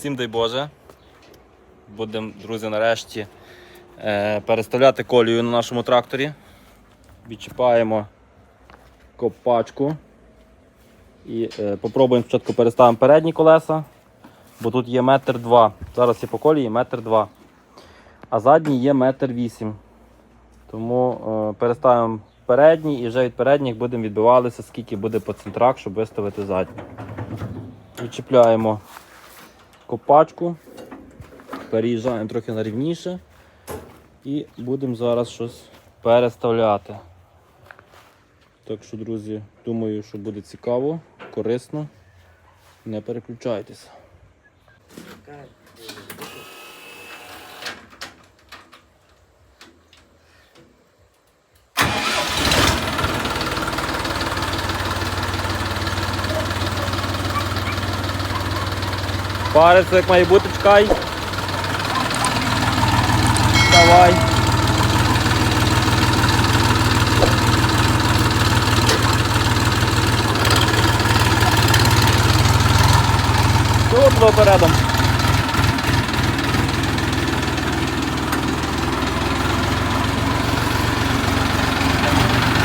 Всім дай Боже. Будемо, друзі, нарешті е, переставляти колію на нашому тракторі. Відчіпаємо копачку. І е, попробуємо спочатку переставимо передні колеса, бо тут є метр два. Зараз є по колії метр два. А задні є метр вісім. Тому е, переставимо передні і вже від передніх будемо відбивалися, скільки буде по центрах, щоб виставити задні. Відчіпляємо копачку, переїжджаємо трохи на рівніше і будемо зараз щось переставляти. Так що, друзі, думаю, що буде цікаво, корисно. Не переключайтеся. Париться як має бути, чекай. Давай. Тут попередом.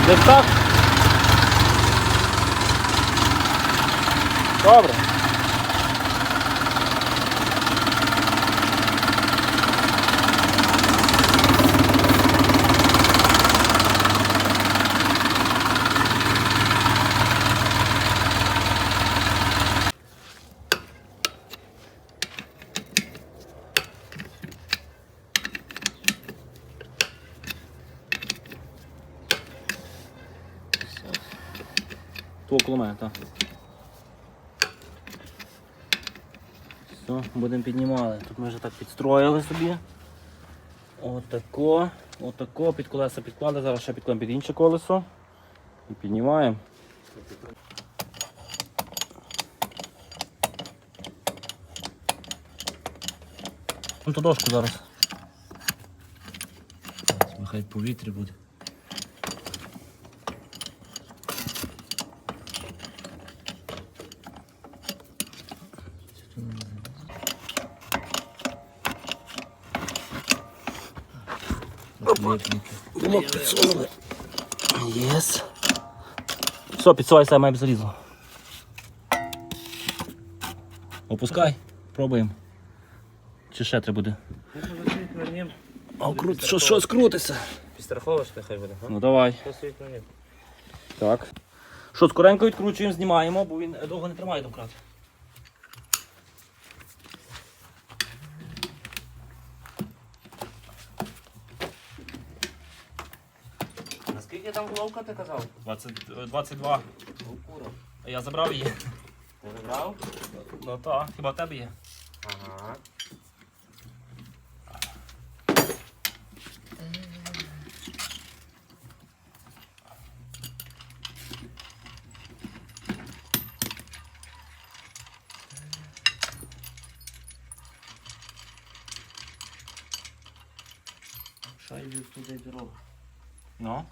Десь так? Добре. Мене, так. Все, будемо піднімали. Тут ми вже так підстроїли собі. Отако, отако, під колеса підклали, зараз ще підкладемо під інше колесо. І піднімаємо. Ту дошку зараз. Хай повітря буде. Підсунули. Єс. Все, підсувай саме без залізо. Опускай, пробуємо. Чи ще треба буде? А, крут, що, щось крутиться. Підстраховочка хай буде, га? Ну давай. Що? Так. Що, скоренько відкручуємо, знімаємо, бо він довго не тримає домкрат. Наскільки там головка ти казав? 20, 22. Ну, кура. Я забрав її. Ти забрав? Ну так, хіба в тебе є? Ага. Шайбі туди дорогу. Ну.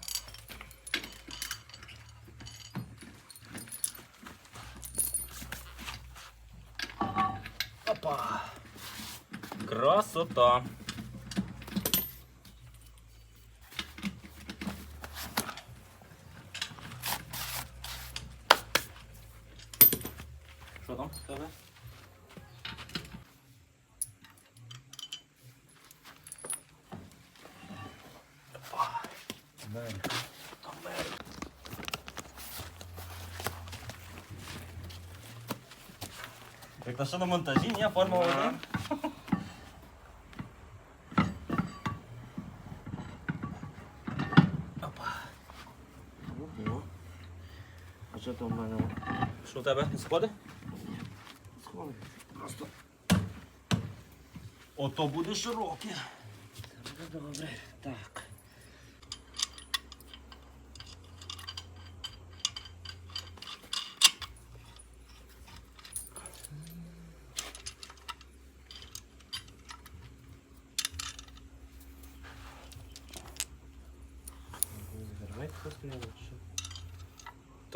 Опа. Красота. Що там в тебе? Як на що на монтажі, ні, форма Ага. один. А що там в мене? Що у тебе? Сходи? Сховай. Просто. Ото буде широке. Буде добре. Так. Давайте постояли, чи що?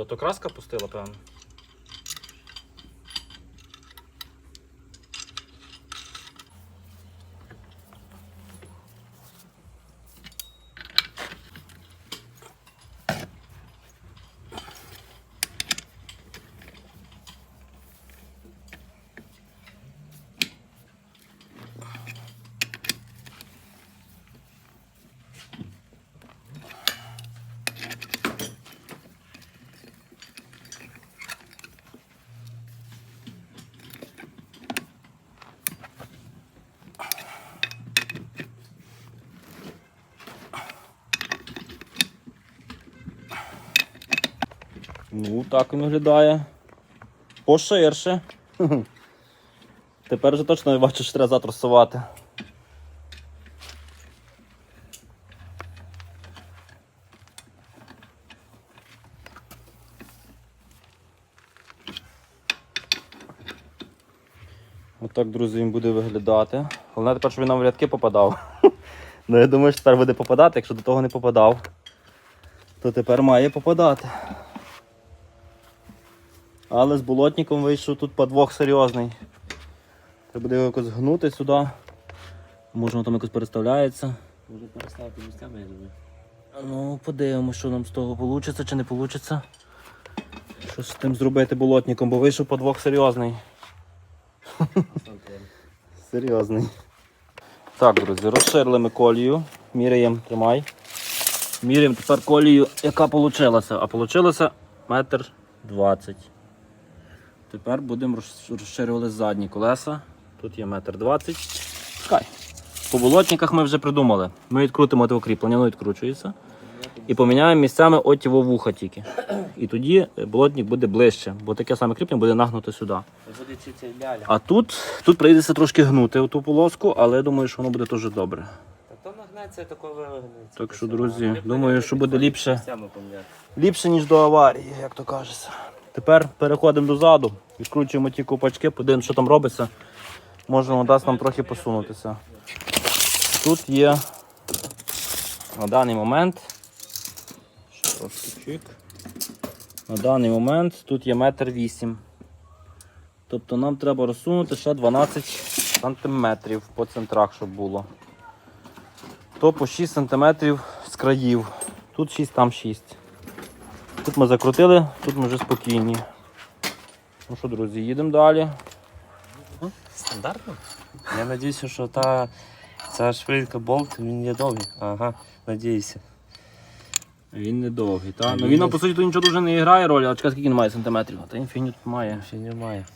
То то краска пустила, певно. Ну, так він виглядає. Поширше. Тепер вже точно я бачу, що треба завтра сувати. Отак, друзі, він буде виглядати. Головне тепер, щоб він нам в рядки попадав. Ну, я думаю, що тепер буде попадати, якщо до того не попадав, то тепер має попадати. Але з болотником вийшов тут подвох серйозний. Треба буде його якось гнути сюди. Може воно там якось переставляється. Може переставити місцями, я думаю. Ну, подивимося, що нам з того вийде чи не вийде. Що з тим зробити болотником, бо вийшов подвох серйозний. Серйозний. Так, друзі, розширили ми колію. Міряємо, тримай. Міряємо тепер колію, яка вийшла. А вийшло метр двадцять. Тепер будемо розширювати задні колеса. Тут є метр двадцять. Пускай. По болотниках ми вже придумали. Ми відкрутимо те кріплення, воно відкручується. І поміняємо місцями от його вуха тільки. І тоді болотник буде ближче, бо таке саме кріплення буде нагнуто сюди. Це. А тут, тут прийдеться трошки гнути оту полоску, але я думаю, що воно буде дуже добре. Та то нагнеться, тако вигнеться. Так що, друзі, думаю, що буде ліпше. Ліпше, ніж до аварії, як то кажеться. Тепер переходимо дозаду, відкручуємо ті копачки, подивимося, що там робиться. Може, воно дасть нам трохи посунутися. Тут є на даний момент. На даний момент тут є метр вісім. Тобто нам треба розсунути ще 12 сантиметрів по центрах, щоб було. То по 6 сантиметрів з країв. Тут 6, там 6. Тут ми закрутили, тут ми вже спокійні. Ну що, друзі, їдемо далі. Стандартно? Я надіюся, що та ця швидка болт, він є довгий. Ага, надіюся. Він не довгий, так? Ну Він по суті тут нічого дуже не грає роль, а чекай, скільки він має сантиметрів. Та тут має. Ще немає.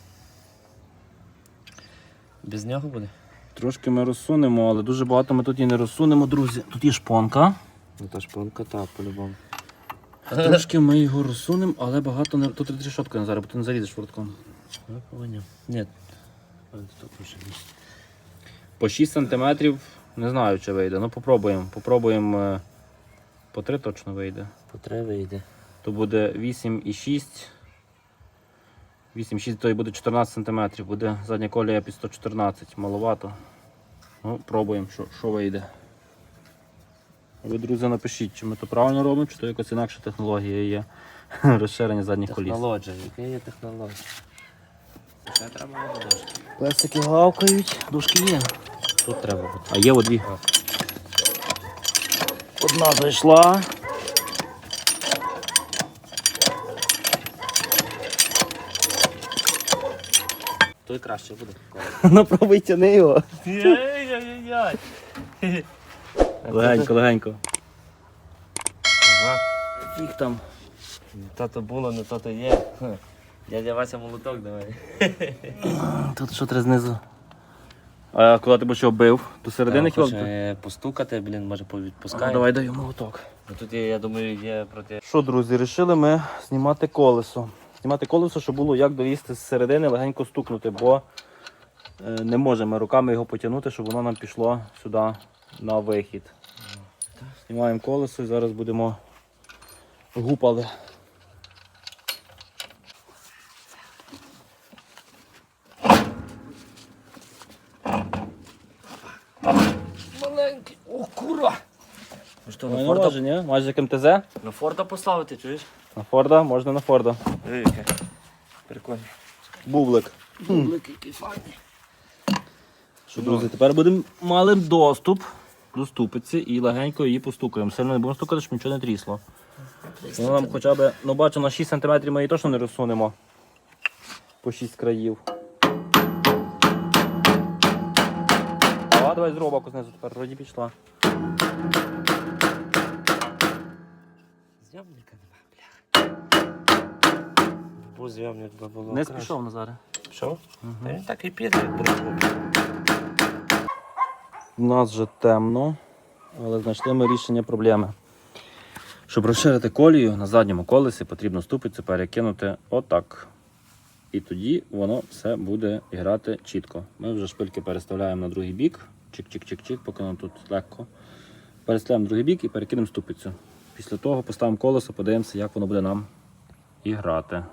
Без нього буде? Трошки ми розсунемо, але дуже багато ми тут і не розсунемо, друзі. Тут є шпонка. Ну та шпонка так, по-любому. Трошки ми його розсунемо, але багато не. Тут трішотка не зараз, бо ти не залізеш швидко. Ну. Ні. По 6 сантиметрів не знаю, чи вийде. Ну попробуємо. Попробуємо. е, По 3 точно вийде. Потреба йде. то буде 8,6. 8,6 то і буде 14 см. Буде задня колія під 114, маловато. Ну, пробуємо, що, що вийде. А Ви, друзі, напишіть, чи ми то правильно робимо, чи то якась інакша технологія є розширення задніх коліс. Технологія, яка є технологія? Це треба дошки. Песики гавкають, дужки є. Тут треба. А є от дві. Одна зайшла. Той краще буде. Ну пробуй тяни його. Яй-яй-яй. Легенько, легенько. Ага. Фіг там. То-то було, не то-то є. Хе. Дядя Вася молоток давай. Тут що треба знизу. А коли ти будеш його бив? До середини хіба? Хоче постукати, блін, може повідпускає. давай даю молоток. Ну, Тут є, я думаю, є проти. Що, друзі, вирішили ми знімати колесо. Знімати колесо, щоб було як долізти з середини, легенько стукнути, бо е, не можемо руками його потягнути, щоб воно нам пішло сюди на вихід. Знімаємо колесо і зараз будемо гупали. Маленький. О, кура! Ну що, на Файно Форда, ні? Майже як МТЗ. на Форда поставити, чуєш? На Форда, можна на Форда. Яке. Прикольно. Бублик. Великий який файний. Що, друзі, тепер будемо мали доступ до ступиці і легенько її постукаємо. Сильно не будемо стукати, щоб нічого не трісло. Воно нам хоча б, ну бачу, на 6 см ми її точно не розсунемо. По 6 країв. А давай з знизу тепер вроді пішла. Зйомника нема, бля. Був зйомник би було. Не краще. спішов Назаре. Пішов? Та він так і піде, як. У нас вже темно, але знайшли ми рішення проблеми. Щоб розширити колію на задньому колесі, потрібно ступицю перекинути отак. І тоді воно все буде грати чітко. Ми вже шпильки переставляємо на другий бік. Чик-чик-чик-чик, поки воно тут легко. Переставляємо на другий бік і перекинемо ступицю. Після того поставимо колесо, подивимося, як воно буде нам і грати.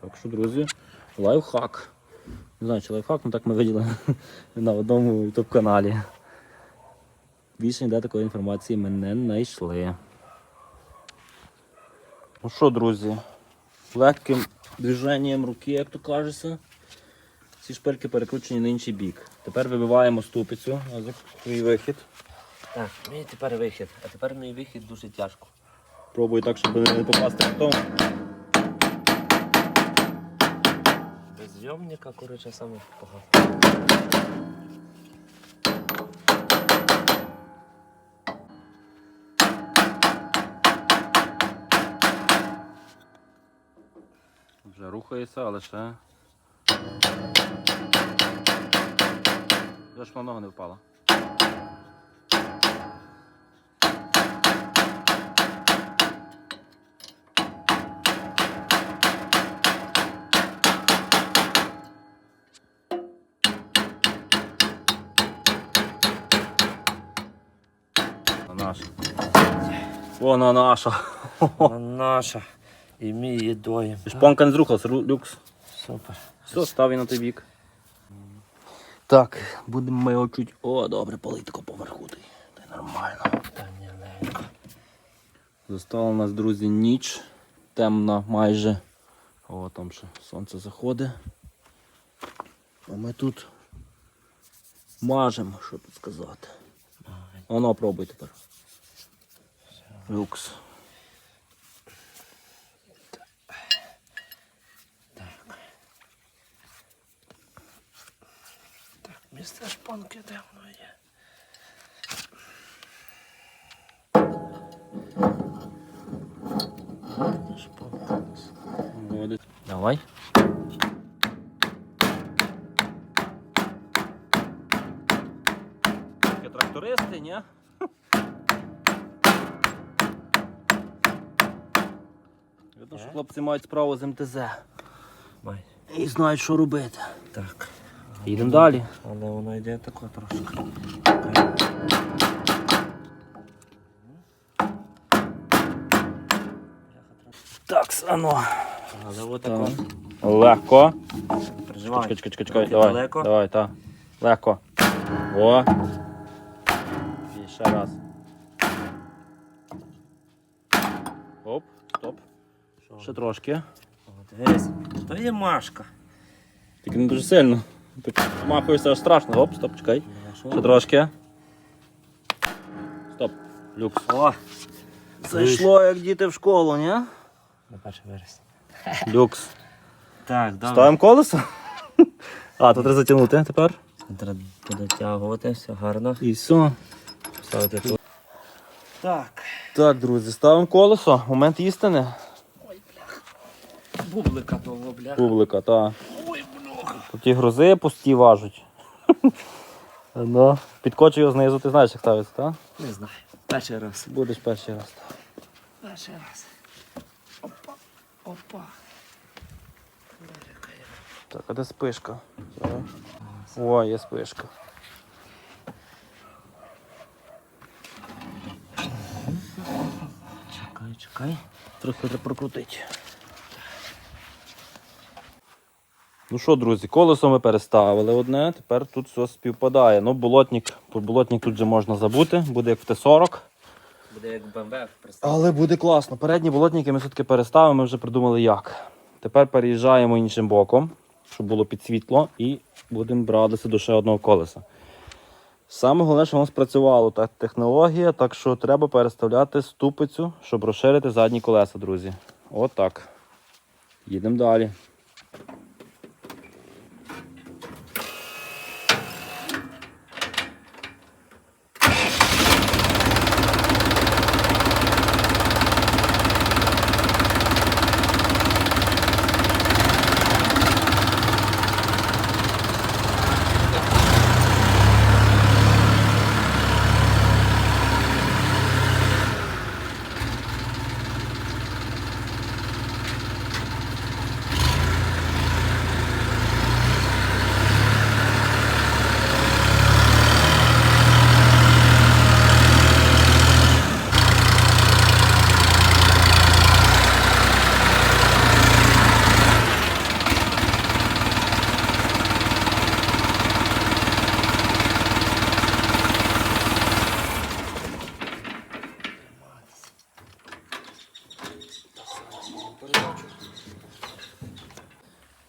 Так що, друзі, лайфхак. Не знаю, чи лайфхак, але так ми виділи на одному YouTube каналі. Більше ніде такої інформації ми не знайшли. Ну що, друзі, легким движенням руки, як то кажеться, ці шпильки перекручені на інший бік. Тепер вибиваємо ступицю, твій вихід. Так, мій тепер вихід. А тепер мій вихід дуже тяжко. Пробую так, щоб не попасти в тому. Без зйомника, коротше, саме погано. Вже рухається, але ще. Вже ж нога не впала. Вона наша. Вона наша. Вона наша. І ми її доїмо. Шпонка не люкс. Супер. Все, став її на той бік. Так, будемо ми його чуть. О, добре, политико поверху. Ти. Та нормально. Та ні, легко. Застала нас, друзі, ніч. Темна майже. О, там ще сонце заходить. А ми тут мажемо, що тут сказати. Воно пробуй тепер. Люкс. Місце шпонки де воно є. Давай. Трактористи, ні? Видно, що хлопці мають справу з МТЗ. І знають, що робити. Так. Їдемо далі. Але воно йде тако трошки. Так, ано. Але отако. Легко. Переживай. Чекай, чекай, чекай, чекай. Давай, далеко. давай, так. Легко. О. І ще раз. Оп, стоп. Ще трошки. Дивись. То є Машка. Тільки не дуже сильно. Так махуєшся аж страшно. Оп, стоп, чекай. Ще трошки. Стоп. Люкс. О! Зайшло, як діти в школу, ні? На перший вересня. Люкс. Так, добре. Ставимо колесо? А, тут треба затягнути тепер. Треба дотягувати, все гарно. І все. Ставити тут. Так. Так, друзі, ставимо колесо. Момент істини. Бублика того, бля. Публика, так. Тут і грузи пусті важуть. Ну, підкочу його знизу, ти знаєш, як ставиться, так? Не знаю. Перший раз. Будеш перший раз. Перший раз. Опа. Опа. Так, а де спишка? О, є спишка. Чекай, чекай. Трохи треба прокрутити. Ну що, друзі, колесо ми переставили одне, тепер тут все співпадає. Ну, болотник, про болотник тут же можна забути, буде як в Т-40. Буде як БМВ, представ. Але буде класно. Передні болотники ми все-таки переставимо, ми вже придумали як. Тепер переїжджаємо іншим боком, щоб було під світло, і будемо братися до ще одного колеса. Саме головне, що воно спрацювало так технологія, так що треба переставляти ступицю, щоб розширити задні колеса, друзі. Отак. Їдемо далі.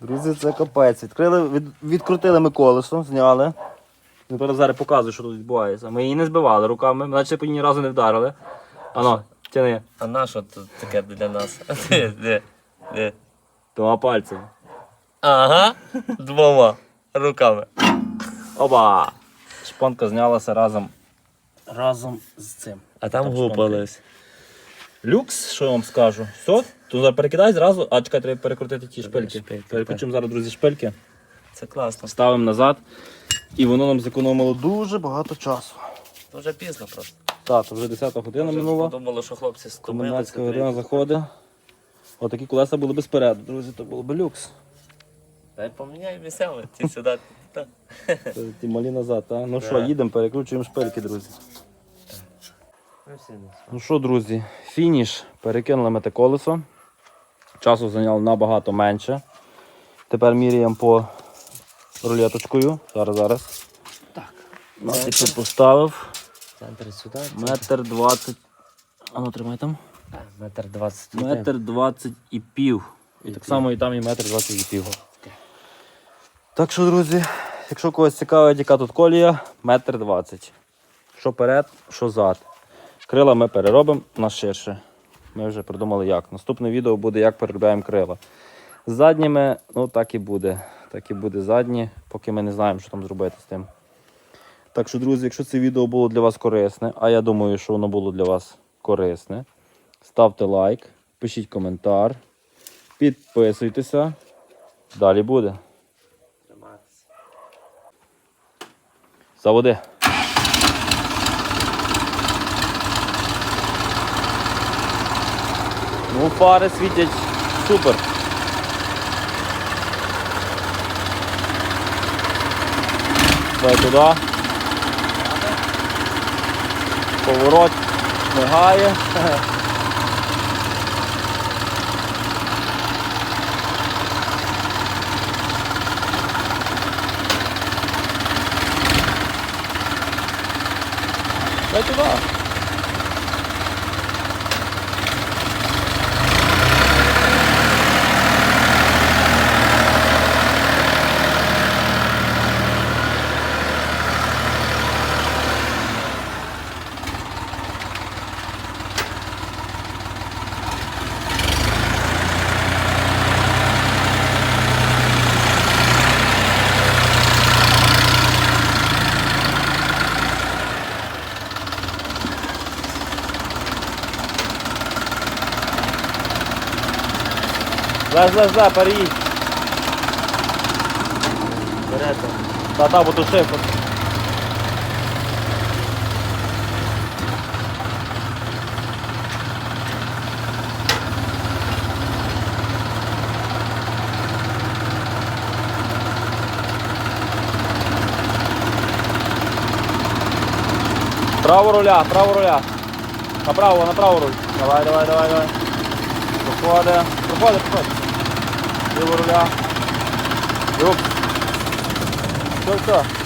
Друзі, це капець. Відкрили, від, відкрутили ми колесо, зняли. Тепер зараз показую, що тут відбувається. Ми її не збивали руками, наче по ній разу не вдарили. Ано, тяни. А на що тут таке для нас? Де? Де? Де? Двома пальцями. Ага. Двома руками. Оба! Шпонка знялася разом. Разом з цим. А там Там гупались. Люкс, що я вам скажу. Все, то зараз перекидай зразу, а чекай, треба перекрутити ті шпильки. шпильки, Переключимо зараз, друзі, шпильки. Це класно. Ставимо назад. І воно нам зекономило дуже багато часу. Дуже пізно просто. Так, то вже 10 година Вже минула. Подумали, що хлопці стомилися. Комендантська година заходить. Отакі колеса були б спереду, друзі, то було б люкс. Дай поміняй місцями. Ті сюди. та. Це Ті малі назад, а? Ну що, їдемо, перекручуємо шпильки, друзі. Ну, Ну що, друзі, фініш. Перекинули ми те колесо. Часу зайняло набагато менше. Тепер міряємо по рулеточкою. Зараз, зараз. Так. Тут поставив. Центр сюди. Метр двадцять. А ну тримай там. Метр двадцять. Метр двадцять і пів. І так само і там і метр двадцять і пів. Так що, друзі, якщо когось цікавить, яка тут колія, метр двадцять. Що перед, що зад. Крила ми переробимо на ширше. Ми вже придумали як. Наступне відео буде, як переробляємо крила. З задніми, ну так і буде. Так і буде задні, поки ми не знаємо, що там зробити з тим. Так що, друзі, якщо це відео було для вас корисне, а я думаю, що воно було для вас корисне, ставте лайк, пишіть коментар, підписуйтеся. Далі буде. Заводи. Ну, фари світять супер. Давай туди. Поворот мигає. Дай туди. Зай, зай, зай, переїдь. Берете. Та-та, бо туши. Право руля, право руля. Направо, направо руль. Давай, давай, давай, давай. Проходи. Проходи, проходи. Ліво руля. Юк. Все, все.